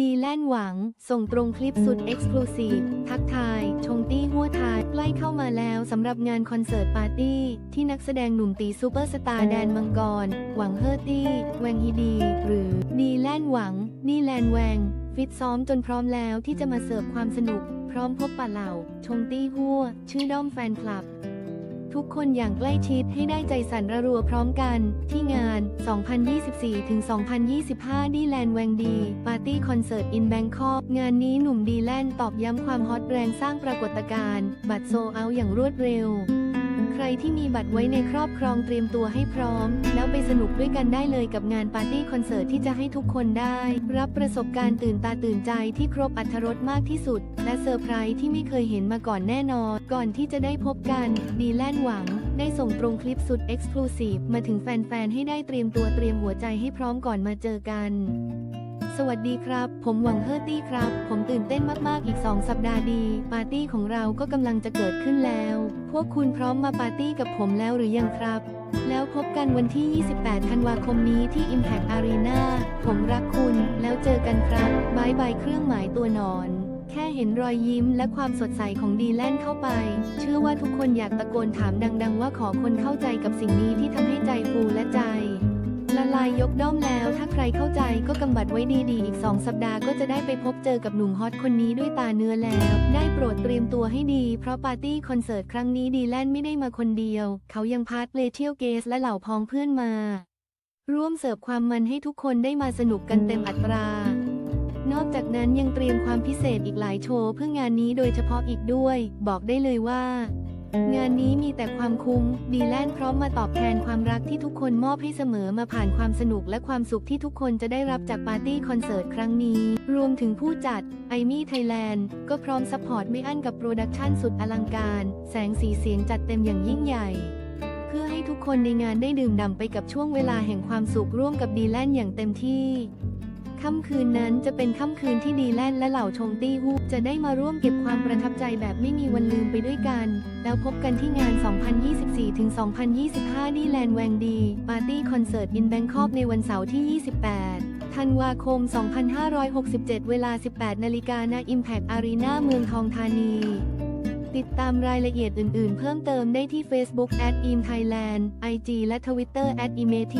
ดีแลนหวัง ส่งตรงคลิปสุดเอ็กซ์คลูซีฟทักทาย ชงตี้หัวทายใกล้เข้ามาแล้วสำหรับงานคอนเสิร์ตปาร์ตี้ ที่นักแสดงหนุ่มตีซูเปอร์สตาร์แดนมังกร หวังเฮอร์ตี้ แวงฮีดี หรือดีแลนหวัง ดีแลนแวง ฟิตซ้อมจนพร้อมแล้วที่จะมาเสิร์ฟความสนุก พร้อมพบปะเหล่า ชงตี้หัวชื่อด้อมแฟนคลับ ทุกคนอย่างใกล้ชิดให้ได้ใจสั่นระรัวพร้อมกัน ที่งาน 2024-2025 ดีแลนด์แวงดี ปาร์ตี้คอนเสิร์ตอินแบงคอกงานนี้หนุ่มดีแลนด์ตอบย้ำความฮอตแรงสร้างปรากฏการณ์ บัตรโซเอาอย่างรวดเร็ว รที่มีบัตรไว้ในครอบครองเตรียมตัวให้พร้อม แล้วไปสนุกด้วยกันได้เลยกับงานปาร์ตี้คอนเสิร์ตที่จะให้ทุกคนได้ รับประสบการณ์ตื่นตาตื่นใจที่ครบอรรถรสมากที่สุด และเซอร์ไพรส์ที่ไม่เคยเห็นมาก่อนแน่นอน ก่อนที่จะได้พบกันดีแลนหวัง ได้ส่งตรงคลิปสุดเอ็กซ์คลูซีฟมาถึงแฟนๆให้ได้เตรียมตัวเตรียมหัวใจให้พร้อมก่อนมาเจอกัน สวัสดีครับ ผมหวังเฮอร์ตี้ครับ ผมตื่นเต้นมาก ๆ อีก 2 สัปดาห์ดี ปาร์ตี้ของเราก็กำลังจะเกิดขึ้นแล้ว พวกคุณพร้อมมาปาร์ตี้กับผมแล้วหรือยังครับ แล้วพบกันวันที่ 28 ธันวาคมนี้ที่ Impact Arena ผมรักคุณ แล้วเจอกันครับบายบายเครื่องหมายตัวหนอน แค่เห็นรอยยิ้มและความสดใสของดีแลนเข้าไป เชื่อว่าทุกคนอยากตะโกนถามดัง ๆ ว่าขอคนเข้าใจกับสิ่งนี้ที่ทำให้ใจฟูและใจละลา ด้อมแล้ว ถ้าใครเข้าใจก็กำบัดไว้ดีๆ อีก 2 สัปดาห์ก็จะได้ไปพบเจอกับหนุ่มฮอตคนนี้ด้วยตาเนื้อแล้ว ได้โปรดเตรียมตัวให้ดี เพราะปาร์ตี้คอนเสิร์ตครั้งนี้ดีแลนไม่ได้มาคนเดียว เขายังพาร์ทเลเทียลเกสและเหล่าพ้องเพื่อนมา ร่วมเสิร์ฟความมันให้ทุกคนได้มาสนุกกันเต็มอัตรานอกจากนั้นยังเตรียมความพิเศษอีกหลายโชว์เพื่องานนี้โดยเฉพาะอีกด้วย บอกได้เลยว่า งานนี้มีแต่ความคุ้ม ดีแลนพร้อมมาตอบแทนความรักที่ทุกคนมอบให้เสมอมาผ่านความสนุกและความสุขที่ทุกคนจะได้รับจากปาร์ตี้คอนเสิร์ตครั้งนี้ รวมถึงผู้จัดไอมี่ไทยแลนด์ก็พร้อมซัพพอร์ตไม่อั้นกับโปรดักชันสุดอลังการ แสงสีเสียงจัดเต็มอย่างยิ่งใหญ่ เพื่อให้ทุกคนในงานได้ดื่มด่ำไปกับช่วงเวลาแห่งความสุขร่วมกับดีแลนอย่างเต็มที่ ค่ำคืนนั้นจะเป็นค่ำคืนที่ดีแลนและเหล่าชงตี้ฮูจะได้มาร่วมเก็บความประทับใจแบบไม่มีวันลืมไปด้วยกัน แล้วพบกันที่งาน 2024-2025 ดีแลนด์แวงดี ปาร์ตี้คอนเสิร์ตอินแบงคอกในวันเสาร์ที่ 28ธันวาคม 2567 เวลา 18 นาฬิกาณ Impact Arena เมืองทองธานี ติดตามรายละเอียดอื่น ๆ เพิ่มเติมได้ที่ Facebook at im Thailand IG และ Twitter at imeth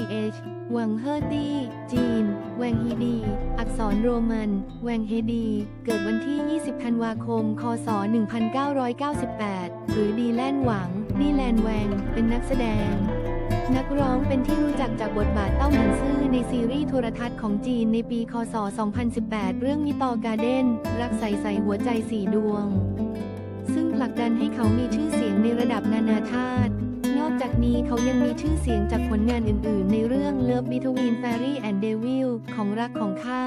หวังเฮอร์ตี้จีน แวงฮีดี อักษรโรมัน แวงเฮดี เกิดวันที่ 20 ธันวาคม คศ 1998 หรือดีแลนหวัง ดีแลนแวง เป็นนักแสดง นักร้องเป็นที่รู้จักจากบทบาทเต้าหมินซื่อในซีรีส์โทรทัศน์ของจีนในปี คศ 2018 เรื่องมิตอการ์เด้น รักใสใสหัวใจสีดวง ซึ่งผลักดันให้เขามีชื่อเสียงในระดับนานาชาติ นอกจากนี้เขายังมีชื่อเสียงจากผลงานอื่น ๆ ในเรื่อง Love Between Fairy and Devil ของรักของข้า